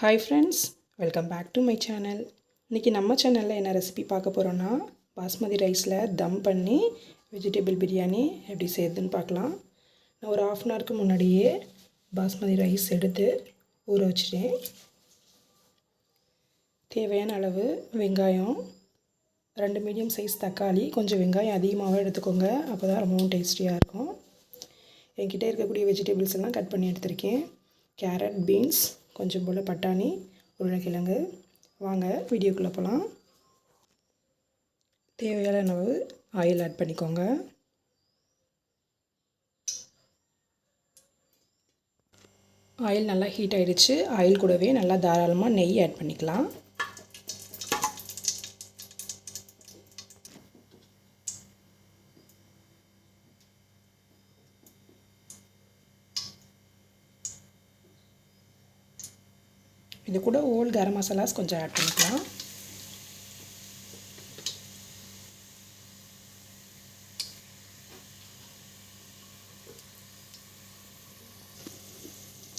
Hi friends welcome back to my channel இன்றைக்கி நம்ம சேனலில் என்ன ரெசிபி பார்க்க போகிறோன்னா பாஸ்மதி ரைஸில் தம் பண்ணி வெஜிடபிள் பிரியாணி எப்படி செய்யுதுன்னு பார்க்கலாம். நான் ஒரு ஆஃப் அன் ஹவருக்கு முன்னாடியே பாஸ்மதி ரைஸ் எடுத்து ஊற வச்சுட்டேன். தேவையான அளவு வெங்காயம் ரெண்டு மீடியம் சைஸ் தக்காளி கொஞ்சம் வெங்காயம் அதிகமாகவே எடுத்துக்கோங்க அப்போ தான் ரொம்பவும் டேஸ்டியாக இருக்கும். என்கிட்ட இருக்கக்கூடிய வெஜிடபிள்ஸ் எல்லாம் கட் பண்ணி எடுத்திருக்கேன். கேரட் பீன்ஸ் கொஞ்சம் போல் பட்டாணி உருளைக்கிழங்கு. வாங்க வீடியோக்குள்ளே போகலாம் தேவையான அளவு ஆயில் ஆட் பண்ணிக்கோங்க. ஆயில் நல்லா ஹீட் ஆகிடுச்சு ஆயில் கூடவே நல்லா தாராளமாக நெய் ஆட் பண்ணிக்கலாம். இது கூட ஓல் கரம் மசாலாஸ் கொஞ்சம் ஆட் பண்ணிக்கலாம்.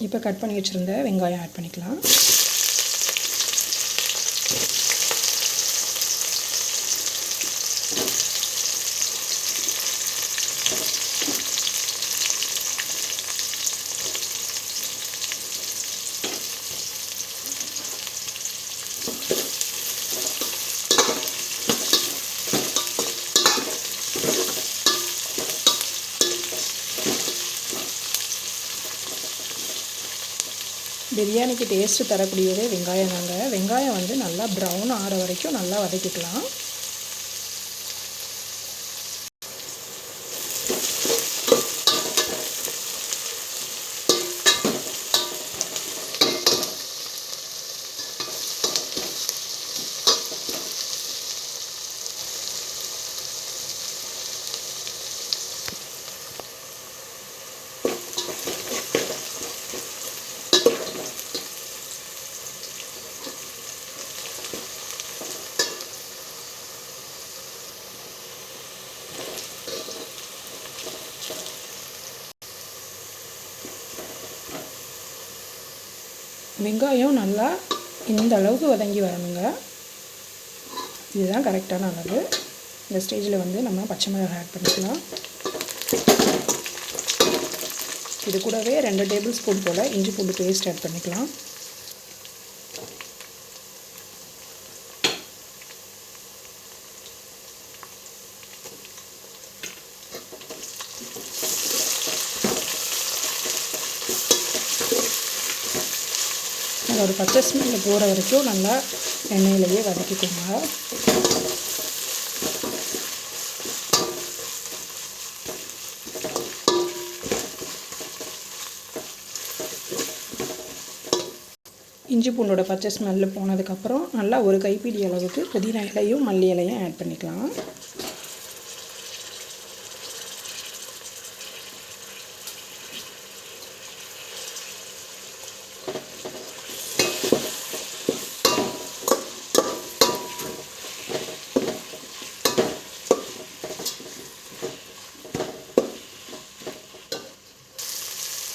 இப்போ கட் பண்ணி வச்சுருந்த வெங்காயம் ஆட் பண்ணிக்கலாம். பிரியாணிக்கு டேஸ்ட்டு தரக்கூடியதே வெங்காயம் தாங்க. வெங்காயம் வந்து நல்லா ப்ரௌன் ஆகிற வரைக்கும் நல்லா வதக்கிக்கலாம். வெங்காயம் நல்லா இந்த அளவுக்கு வதங்கி வரணுங்க. இதுதான் கரெக்டான அளவு. இந்த ஸ்டேஜில் வந்து நம்ம பச்சை மிளகாய் ஆட் பண்ணிக்கலாம். இது கூடவே ரெண்டு டேபிள் ஸ்பூன் போல் இஞ்சி பூண்டு பேஸ்ட் ஆட் பண்ணிக்கலாம். ஒரு பச்சை ஸ்மெல் போகிற வரைக்கும் நல்லா எண்ணெயிலேயே வதக்கிக்கோங்க. இஞ்சி பூண்டோட பச்சை ஸ்மெல்லு போனதுக்கப்புறம் நல்லா ஒரு கைப்பிடி அளவுக்கு புதினா இலையும் மல்லி இலையும் ஆட் பண்ணிக்கலாம்.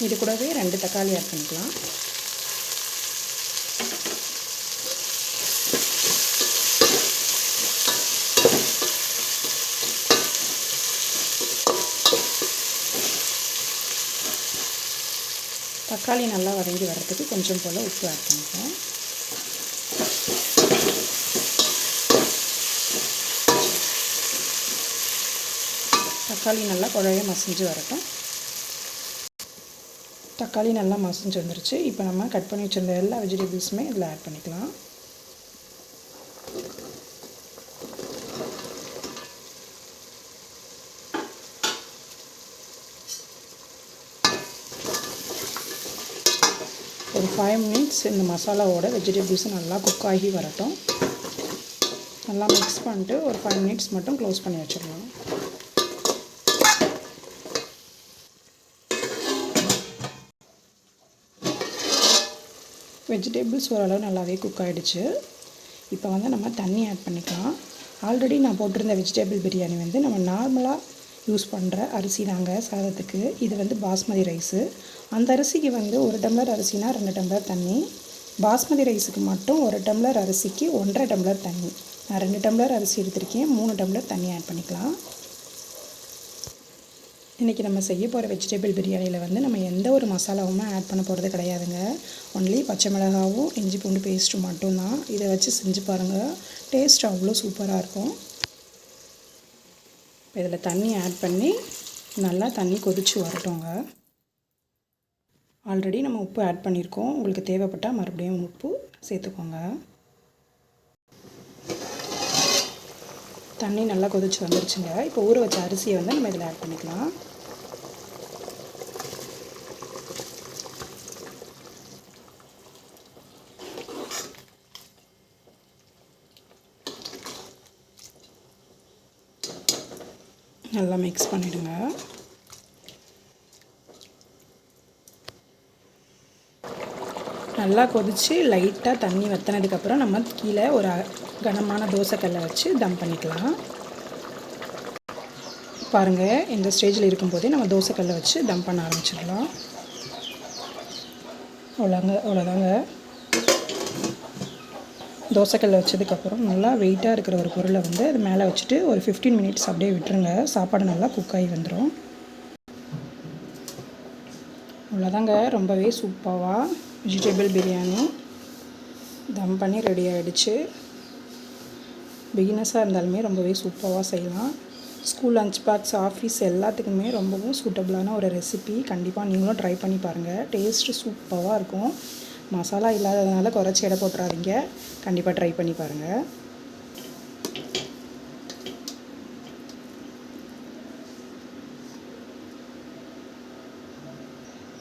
இது கூடவே ரெண்டு தக்காளி ஆட் பண்ணிக்கலாம். தக்காளி நல்லா வதங்கி வர்றதுக்கு கொஞ்சம் போல் உப்பு ஆட் பண்ணிக்கலாம். தக்காளி நல்லா குழைய மசிஞ்சு வரட்டும். தக்காளி நல்லா மசிஞ்சு வந்துருச்சு. இப்போ நம்ம கட் பண்ணி வச்சுருந்த எல்லா வெஜிடபிள்ஸுமே இதில் ஆட் பண்ணிக்கலாம். ஒரு ஃபைவ் மினிட்ஸ் இந்த மசாலாவோட வெஜிடபிள்ஸ் நல்லா குக் ஆகி வரட்டும். நல்லா மிக்ஸ் பண்ணிட்டு ஒரு ஃபைவ் மினிட்ஸ் மட்டும் க்ளோஸ் பண்ணி வச்சிடலாம். வெஜிடபிள்ஸ் ஓரளவு நல்லாவே குக் ஆகிடுச்சு இப்போ வந்து நம்ம தண்ணி ஆட் பண்ணிக்கலாம். ஆல்ரெடி நான் போட்டிருந்த வெஜிடபிள் பிரியாணி வந்து நம்ம நார்மலாக யூஸ் பண்ணுற அரிசி தாங்க சாதத்துக்கு. இது வந்து பாஸ்மதி ரைஸு அந்த அரிசிக்கு வந்து ஒரு டம்ளர் அரிசினா ரெண்டு டம்ளர் தண்ணி. பாஸ்மதி ரைஸுக்கு மட்டும் ஒரு டம்ளர் அரிசிக்கு ஒன்றரை டம்ளர் தண்ணி. நான் ரெண்டு டம்ளர் அரிசி எடுத்திருக்கேன். மூணு டம்ளர் தண்ணி ஆட் பண்ணிக்கலாம். இன்றைக்கி நம்ம செய்ய போகிற வெஜிடபிள் பிரியாணியில் வந்து நம்ம எந்த ஒரு மசாலாவுமே ஆட் பண்ண போகிறது கிடையாதுங்க. ஒன்லி பச்சை மிளகாவும் இஞ்சி பூண்டு பேஸ்ட்டும் மட்டும்தான். இதை வச்சு செஞ்சு பாருங்கள் டேஸ்ட் அவ்வளோ சூப்பராக இருக்கும். இதில் தண்ணி ஆட் பண்ணி நல்லா தண்ணி கொதித்து வரட்டுங்க. ஆல்ரெடி நம்ம உப்பு ஆட் பண்ணியிருக்கோம். உங்களுக்கு தேவைப்பட்டால் மறுபடியும் உப்பு சேர்த்துக்கோங்க. தண்ணி நல்லா கொதிச்சு வந்துருச்சுங்க. இப்போ ஊற வச்ச அரிசியை வந்து நம்ம இதில் ஆட் பண்ணிக்கலாம். நல்லா மிக்ஸ் பண்ணிவிடுங்க நல்லா கொதித்து லைட்டாக தண்ணி வற்றினதுக்கப்புறம் நம்ம கீழே ஒரு கனமான தோசைக்கல்லை வச்சு தம் பண்ணிக்கலாம். பாருங்கள் இந்த ஸ்டேஜில் இருக்கும்போதே நம்ம தோசைக்கல்லை வச்சு தம் பண்ண ஆரம்பிச்சிடலாம். அவ்வளோங்க அவ்வளோதாங்க. தோசைக்கல்லை வச்சதுக்கப்புறம் நல்லா வெயிட்டாக இருக்கிற ஒரு பொருளை வந்து அது மேலே வச்சுட்டு ஒரு ஃபிஃப்டீன் மினிட்ஸ் அப்படியே விட்டுருங்க. சாப்பாடு நல்லா குக் ஆகி வந்துடும் அவ்வளோதாங்க. ரொம்பவே சூப்பராக வெஜிடபிள் பிரியாணி. தம் பண்ணி ரெடி ஆகிடுச்சு பிகினஸாக இருந்தாலுமே ரொம்பவே சூப்பராக செய்யலாம். ஸ்கூல் லஞ்ச் பாக்ஸ் ஆஃபீஸ் எல்லாத்துக்குமே ரொம்பவும் சூட்டபிளான ஒரு ரெசிபி கண்டிப்பாக நீங்களும் ட்ரை பண்ணி பாருங்கள் டேஸ்ட்டு சூப்பராக இருக்கும். மசாலா இல்லாததுனால குறைச்சி எடை போட்டுறாதீங்க. கண்டிப்பாக ட்ரை பண்ணி பாருங்கள்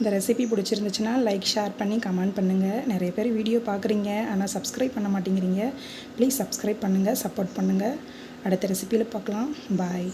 இந்த ரெசிபி பிடிச்சிருந்துச்சுன்னா லைக் ஷேர் பண்ணி கமெண்ட் பண்ணுங்கள் நிறைய பேர் வீடியோ பார்க்குறீங்க ஆனால் சப்ஸ்கிரைப் பண்ண மாட்டேங்கிறீங்க. ப்ளீஸ் சப்ஸ்கிரைப் பண்ணுங்கள் சப்போர்ட் பண்ணுங்கள் அடுத்த ரெசிப்பியில் பார்க்கலாம். பாய்